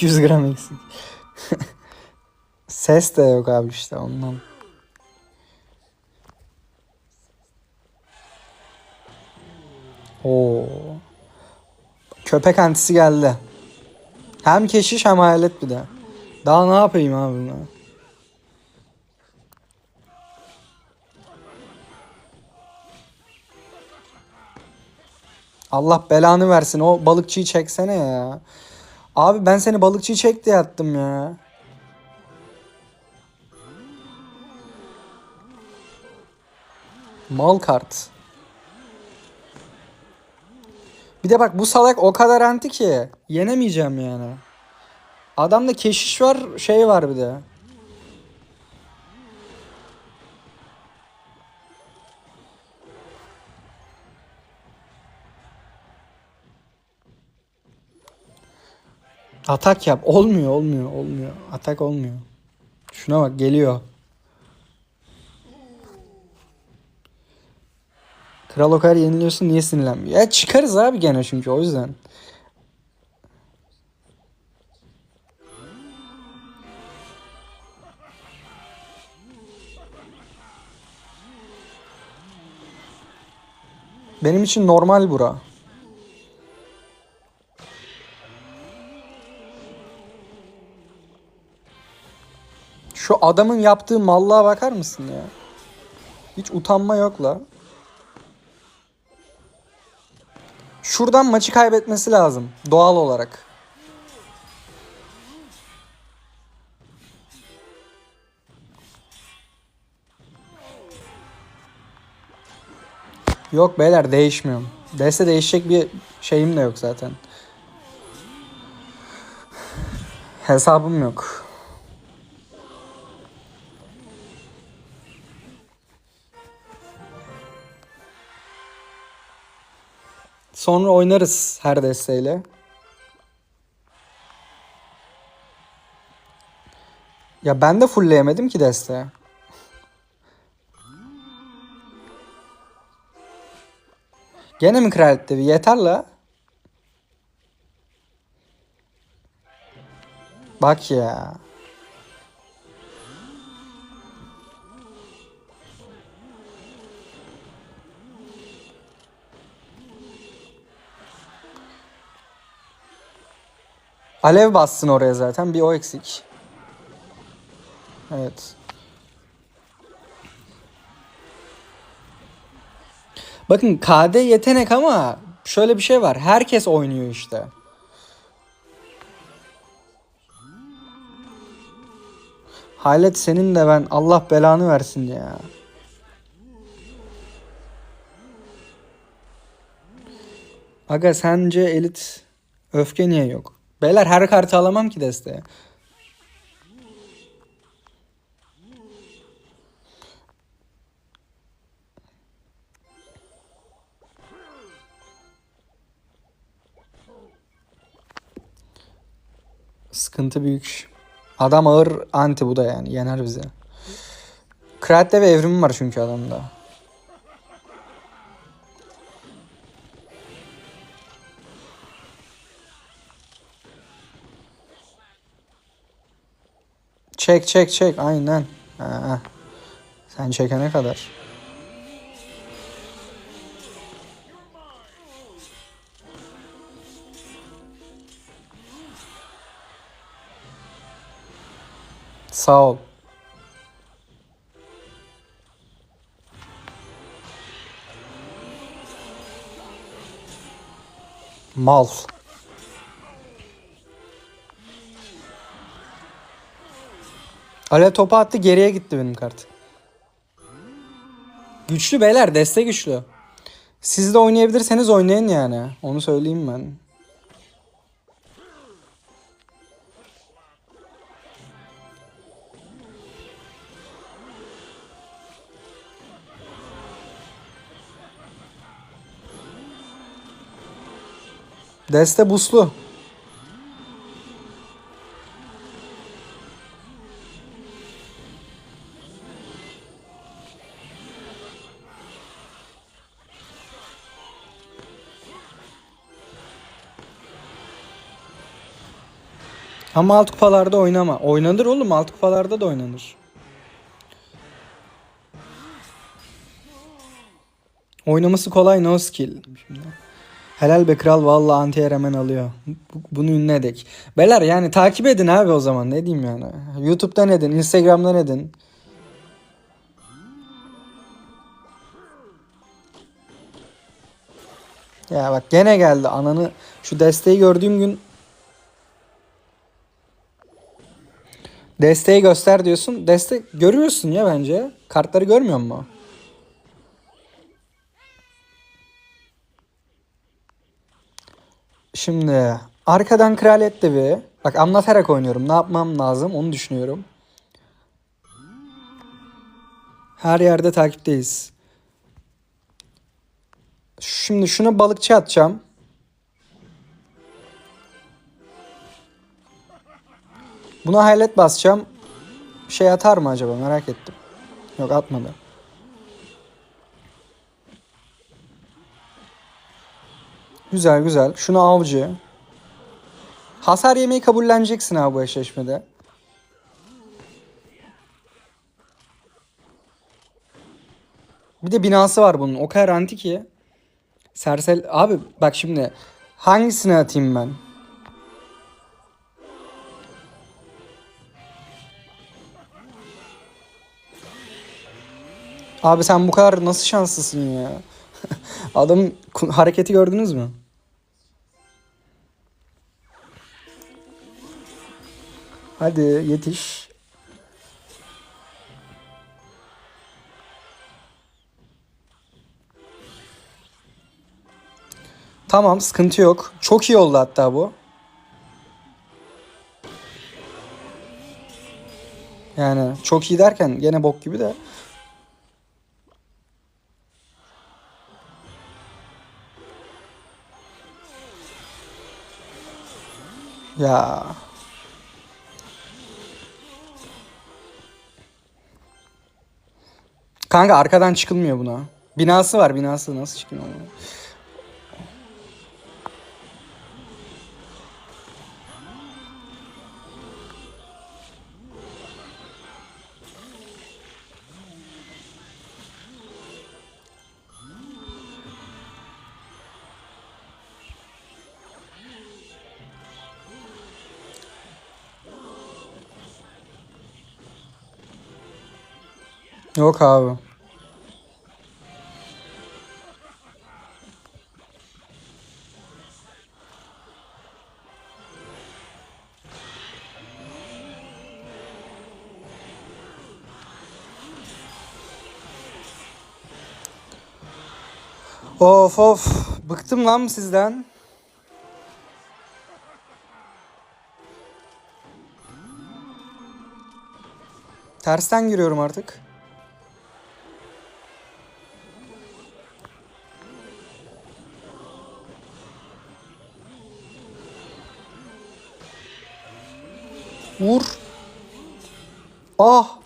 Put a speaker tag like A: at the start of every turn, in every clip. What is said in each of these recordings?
A: 200 gram eksik. Ses de yok abi işte ondan. Oo. Köpek antisi geldi. Hem keşiş hem hayalet bir de. Daha ne yapayım abi buna? Allah belanı versin. O balıkçıyı çeksene ya. Abi ben seni balıkçıyı çek diye attım ya. Mal kart. Bir de bak bu salak o kadar anti ki yenemeyeceğim yani. Adamda keşiş var, şey var bir de. Atak yap. Olmuyor, olmuyor, olmuyor. Atak olmuyor. Şuna bak geliyor. Kral o kadar yeniliyorsun niye sinirlenmiyor? Ya çıkarız abi gene çünkü o yüzden. Benim için normal bura. Şu adamın yaptığı mallığa bakar mısın ya? Hiç utanma yok la. Şuradan maçı kaybetmesi lazım doğal olarak. Yok beyler değişmiyorum. Deste değişecek bir şeyim de yok zaten. Hesabım yok. Sonra oynarız her desteğiyle. Ya ben de fullleyemedim ki desteği. Gene mi kraliyet devi? Yeter la. Bak ya. Alev bassın oraya zaten. Bir o eksik. Evet. Bakın KD yetenek ama şöyle bir şey var. Herkes oynuyor işte. Halet senin de ben Allah belanı versin ya. Aga sence elit öfke niye yok? Beyler her kartı alamam ki desteğe. Sıkıntı büyük. Adam ağır anti bu da yani. Yener bizi. Krat'te ve evrim var çünkü adamda. Çek çek çek aynen. Ha. Sen çekene kadar. Sağ ol. Mal. Ale topu attı geriye gitti benim kart. Güçlü beyler deste güçlü. Siz de oynayabilirseniz oynayın yani. Onu söyleyeyim ben. Deste buslu. Ama alt kupalarda oynama. Oynanır oğlum alt kupalarda da oynanır. Oynaması kolay no skill. Şimdi. Helal be kral vallahi anti hemen alıyor. Bu- Bunu ünlü edek. Beyler yani takip edin abi o zaman ne diyeyim yani. Youtube'dan edin, Instagram'dan edin. Ya bak gene geldi ananı. Şu desteği gördüğüm gün Desteği göster diyorsun. Destek görüyorsun ya bence. Kartları görmüyor musun? Şimdi arkadan kraliyet devi. Bak anlatarak oynuyorum. Ne yapmam lazım onu düşünüyorum. Her yerde takipteyiz. Şimdi şunu balıkçı atacağım. Buna hayalet basacağım. Şey atar mı acaba merak ettim. Yok atmadı. Güzel güzel. Şunu avcı. Hasar yemeyi kabulleneceksin abi bu eşleşmede. Bir de binası var bunun. O kadar anti ki. Sersel abi bak şimdi hangisini atayım ben? Abi sen bu kadar nasıl şanslısın ya? Adam hareketi gördünüz mü? Hadi yetiş. Tamam sıkıntı yok. Çok iyi oldu hatta bu. Yani çok iyi derken gene bok gibi de. Ya. Kanka arkadan çıkılmıyor buna. Binası var binası nasıl çıkıyor Yok abi. Of of. Bıktım lan sizden. Tersten giriyorum artık. Ah.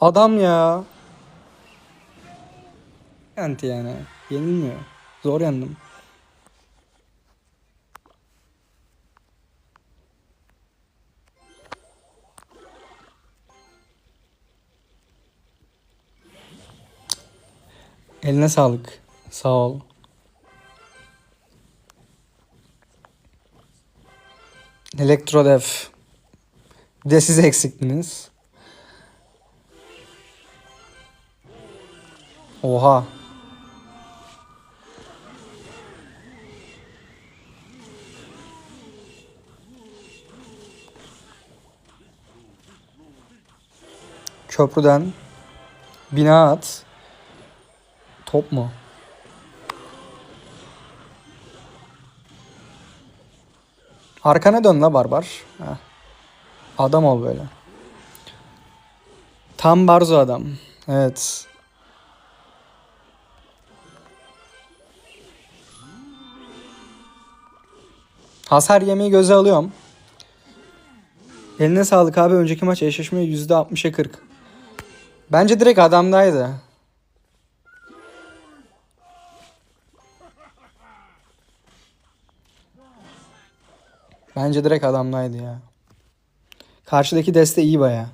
A: Adam ya. Anti yani. Yenilmiyor. Zor yendim. Eline sağlık. Sağ ol. Elektrodev. Bir de siz eksiktiniz. Oha. Köprüden bina at. Top mu? Arkana dön la barbar. Heh. Adam ol böyle. Tam barzo adam. Evet. Hasar yemeyi göze alıyorum. Eline sağlık abi. Önceki maç eşleşme %60'a 40. Bence direkt adamdaydı. Bence direkt adamdaydı ya. Karşıdaki deste iyi baya.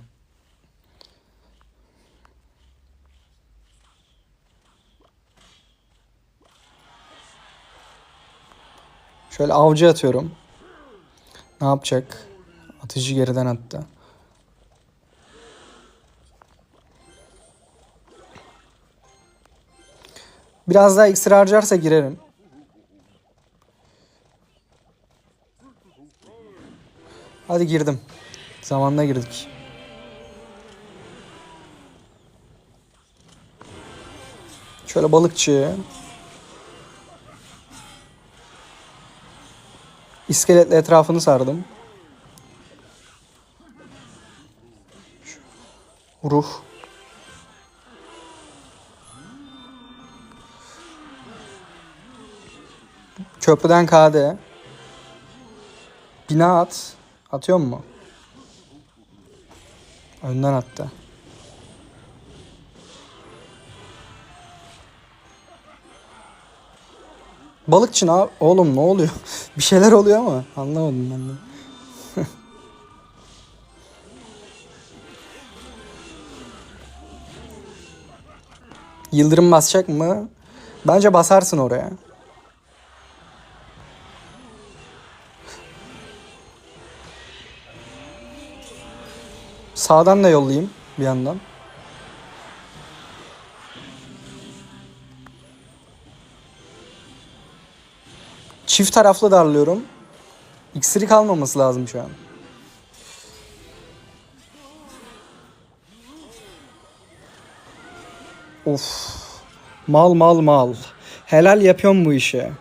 A: Şöyle avcı atıyorum. Ne yapacak? Atıcı geriden attı. Biraz daha iksir harcarsa girerim. Hadi girdim. Zamanında girdik. Şöyle balıkçı. İskeletle etrafını sardım. Ruh. Köprüden KD. Bina at. Atıyor mu? Önden attı. Balıkçı ne Oğlum ne oluyor? Bir şeyler oluyor ama anlamadım ben de. Yıldırım basacak mı? Bence basarsın oraya. Sağdan da yollayayım bir yandan. Çift taraflı darlıyorum. İksiri kalmaması lazım şu an. Of. Mal mal mal. Helal yapıyorum bu işi.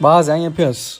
A: Bazen yapıyoruz.